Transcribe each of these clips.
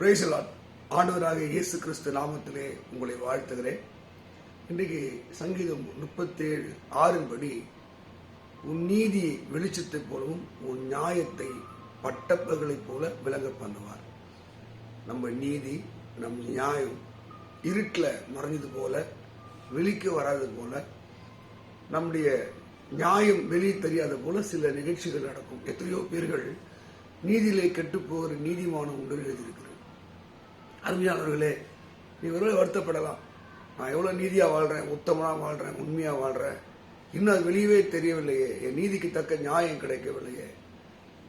பிரேசலாட் ஆண்டவராக இயேசு கிறிஸ்து நாமத்திலே உங்களை வாழ்த்துகிறேன். இன்றைக்கு சங்கீதம் முப்பத்தேழு ஆறின்படி உன் நீதி வெளிச்சத்தைப் போலவும் உன் நியாயத்தை பட்டப்பகளைப் போல விளங்க பண்ணுவார். நம்ம நீதி நம் நியாயம் இருட்டில் மறைஞ்சது போல வெளிக்கு வராது போல நம்முடைய நியாயம் வெளியே தெரியாத போல சில நிகழ்ச்சிகள் நடக்கும். எத்தனையோ பேர்கள் நீதியிலே கெட்டு போகிற நீதிமானம் உண்டு எழுதியிருக்கிறது அருமையானவர்களே நீ ஒருவேளை வருத்தப்படலாம். நான் எவ்வளோ நீதியாக வாழ்கிறேன் உத்தமனாக வாழ்கிறேன் உண்மையாக வாழ்கிறேன் இன்னும் அது வெளியவே தெரியவில்லையே. என் நீதிக்கு தக்க நியாயம் கிடைக்கவில்லையே.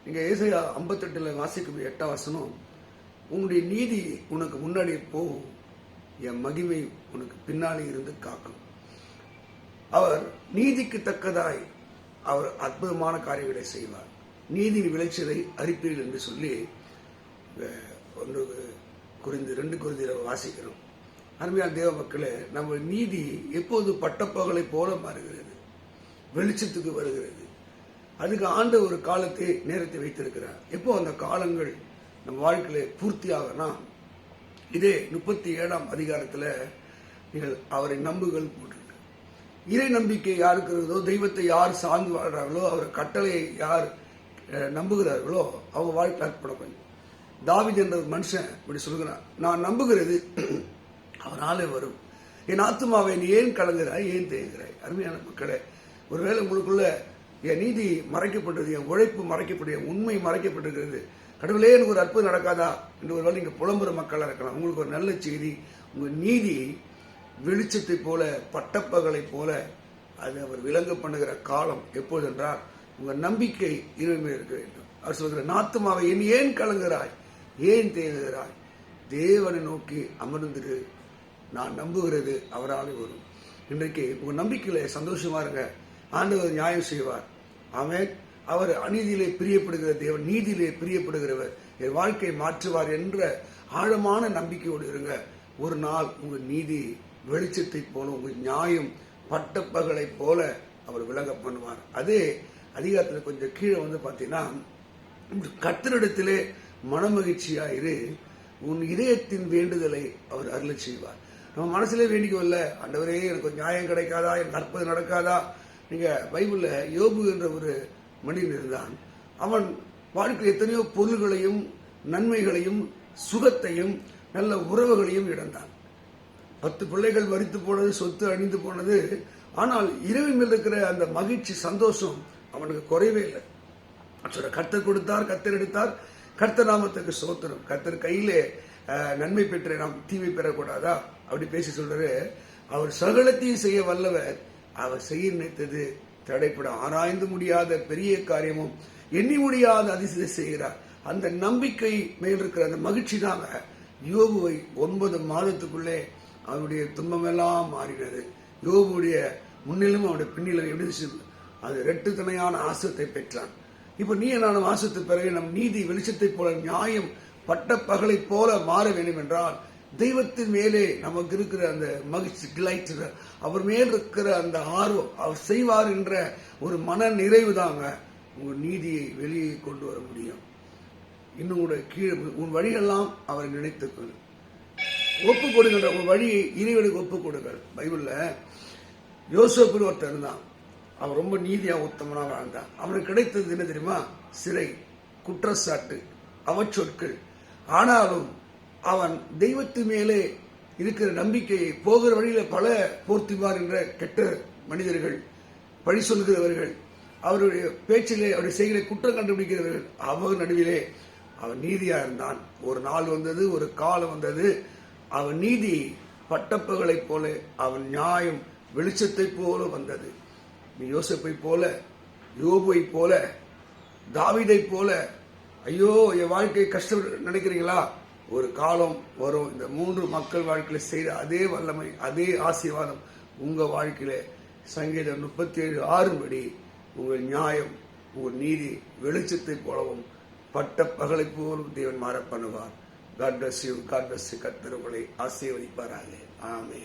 நீங்கள் ஏசையா ஐம்பத்தெட்டில் வாசிக்கும் எட்டாம் வசனம் உன்னுடைய நீதி உனக்கு முன்னாடி போகும் என் மகிமை உனக்கு பின்னாடி இருந்து காக்கும். அவர் நீதிக்கு தக்கதாய் அவர் அற்புதமான காரியங்களை செய்வார். நீதியின் விளைச்சலை அறிப்பீர்கள் என்று சொல்லி ஒன்று குறிந்து ரெண்டு குறிந்தியில் வாசிக்கிறோம். அருமையான தேவ மக்களே நம்ம நீதி எப்போது பட்டப்பகலை போல மாறுகிறது. வெளிச்சத்துக்கு வருகிறது. அதுக்கு ஆண்ட ஒரு காலத்தை நேரத்தை வைத்திருக்கிறார். எப்போ அந்த காலங்கள் நம்ம வாழ்க்கையில பூர்த்தியாகனா இதே முப்பத்தி ஏழாம் அதிகாரத்தில் நீங்கள் அவரை நம்புகள் போட்டிருக்கு. இறை நம்பிக்கை யாருக்கு இருக்கிறதோ தெய்வத்தை யார் சார்ந்து வாழ்கிறார்களோ அவர் கட்டளையை யார் நம்புகிறார்களோ அவங்க வாழ்க்கை அர்ப்பணம் தாவித் என்ற ஒரு மனுஷன் இப்படி சொல்கிறான் நான் நம்புகிறது அவனாலே வரும். என் ஆத்மாவை நீ ஏன் கலங்குறாய் ஏன் தேய்கிறாய் அருமையான மக்களே ஒருவேளை உங்களுக்குள்ள என் நீதி மறைக்கப்பட்டது என் உழைப்பு மறைக்கப்பட்டது என் உண்மை மறைக்கப்பட்டிருக்கிறது. கடவுளே எனக்கு ஒரு அற்புதம் நடக்காதா? என்று ஒருவேளை நீங்கள் புலம்புற மக்களாக இருக்கலாம். உங்களுக்கு ஒரு நல்ல செய்தி உங்கள் நீதி வெளிச்சத்தை போல பட்டப்பகலை போல அது அவர் விளங்க பண்ணுகிற காலம் எப்போது என்றால் நம்பிக்கை இறைமை இருக்க வேண்டும். அவர் சொல்கிற நாத்துமாவை என் ஏன் கலங்குறாய் ஏன் தேங்குகிறாய்? தேவனை நோக்கி அமர்ந்திரு. நான் நம்புகிறது அவரால் வரும். இன்றைக்கு உங்க நம்பிக்கையில சந்தோஷமா இருங்க. ஆண்டவர் நியாயம் செய்வார். அவன் அவர் அநீதியிலே பிரியப்படுகிற தேவன் நீதியிலே பிரியப்படுகிறவர். என் வாழ்க்கையை மாற்றுவார் என்ற ஆழமான நம்பிக்கையோடு இருங்க. ஒரு நாள் உங்க நீதி வெளிச்சத்தை போல உங்க நியாயம் பட்டப்பகலை போல அவர் விலக பண்ணுவார். அதே அதிகாரத்தில் கொஞ்சம் கீழே வந்து பார்த்தீங்கன்னா கத்தரிடத்திலே மனமகிழ்ச்சியாயிரு. உன் இதயத்தின் வேண்டுதலை அவர் அருள செய்வார். நம்ம மனசுல வேண்டிக்கோல்ல அண்டவரே எனக்கு நியாயம் கிடைக்காதா? எனக்கு அற்புதம் நடக்காதா? நீங்க பைபிள்ல யோபு என்ற ஒரு மனிதன் இருந்தான். அவன் வாழ்க்கையில் எத்தனையோ பொருள்களையும் நன்மைகளையும் சுகத்தையும் நல்ல உறவுகளையும் இழந்தான். பத்து பிள்ளைகள் வரித்து போனது சொத்து அணிந்து போனது. ஆனால் இரவின் மேல் இருக்கிற அந்த மகிழ்ச்சி சந்தோஷம் அவனுக்கு குறைவே இல்லை. சொல்ற கர்த்தர் கொடுத்தார் கத்தர் எடுத்தார். கர்த்தர் நாமத்துக்கு சோத்திரம் கர்த்தர் கையிலே நன்மை பெற்ற நாம் தீமை பெறக்கூடாதா? அப்படி பேசி சொல்றாரு. அவர் சகலத்தையும் செய்ய வல்லவர். அவர் செய்ய நினைத்தது தடைப்படும். ஆராய்ந்து முடியாத பெரிய காரியமும் எண்ணி முடியாத அதிசயம் செய்கிறார். அந்த நம்பிக்கை மேல் இருக்கிற அந்த மகிழ்ச்சி தாங்க யோபுவை ஒன்பது மாதத்துக்குள்ளே அவனுடைய துன்பமெல்லாம் மாறினது. யோபுடைய முன்னிலும் அவனுடைய பின்னிலும் எப்படி அது அது ரெட்டுத்தனையான ஆசத்தை பெற்றான். இப்போ நீ நான் வாசத்து பிறகு நம் நீதி வெளிச்சத்தைப் போல நியாயம் பட்ட பகலை போல மாற வேண்டும் என்றால் தெய்வத்தின் மேலே நமக்கு இருக்கிற அந்த மகிழ்ச்சி கிளைட் அவர் மேல் இருக்கிற அந்த ஆர்வம் அவர் செய்வார் என்ற ஒரு மன நிறைவு தாங்க உங்க நீதியை வெளியே கொண்டு வர முடியும். இன்னும் கூட கீழே உன் வழியெல்லாம் அவரை நினைத்துக்கொள் ஒப்பு கொடுங்கள் உன் வழியை இறைவனுக்கு ஒப்பு கொடுங்கள். பைபிள்ல யோசேப்புன்னு ஒருத்தர் தான் அவன் ரொம்ப நீதியாக உத்தமனாக வாழ்ந்தான். அவனுக்கு கிடைத்தது என்ன தெரியுமா? சிறை குற்றச்சாட்டு அவச்சொற்கள். ஆனாலும் அவன் தெய்வத்து மேலே இருக்கிற நம்பிக்கையை போகிற வழியில் பல போர்த்திமார் என்ற கெட்ட மனிதர்கள் பழி சொல்கிறவர்கள் அவருடைய பேச்சிலே அவருடைய செய்கிற குற்றம் கண்டுபிடிக்கிறவர்கள் அவன் நடுவிலே அவன் நீதியாக இருந்தான். ஒரு நாள் வந்தது ஒரு காலம் வந்தது. அவன் நீதி பட்டப்புகளைப் போல அவன் நியாயம் வெளிச்சத்தைப் போல வந்தது. யோசப்பை போல யோபுவை போல தாவிதை போல. ஐயோ என் வாழ்க்கை கஷ்டம் நினைக்கிறீங்களா? ஒரு காலம் வரும். இந்த மூன்று மக்கள் வாழ்க்கையில் செய்த அதே வல்லமை அதே ஆசீர்வாதம் உங்கள் வாழ்க்கையில். சங்கீதம் முப்பத்தி ஏழு ஆறு படி உங்கள் நியாயம் உங்கள் நீதி வெளிச்சத்தை போலவும் பட்ட பகலை போலும் தேவன் மாற பண்ணுவார். God bless you God bless Qatar உங்களை ஆசீர்வதிப்பாராக. ஆமே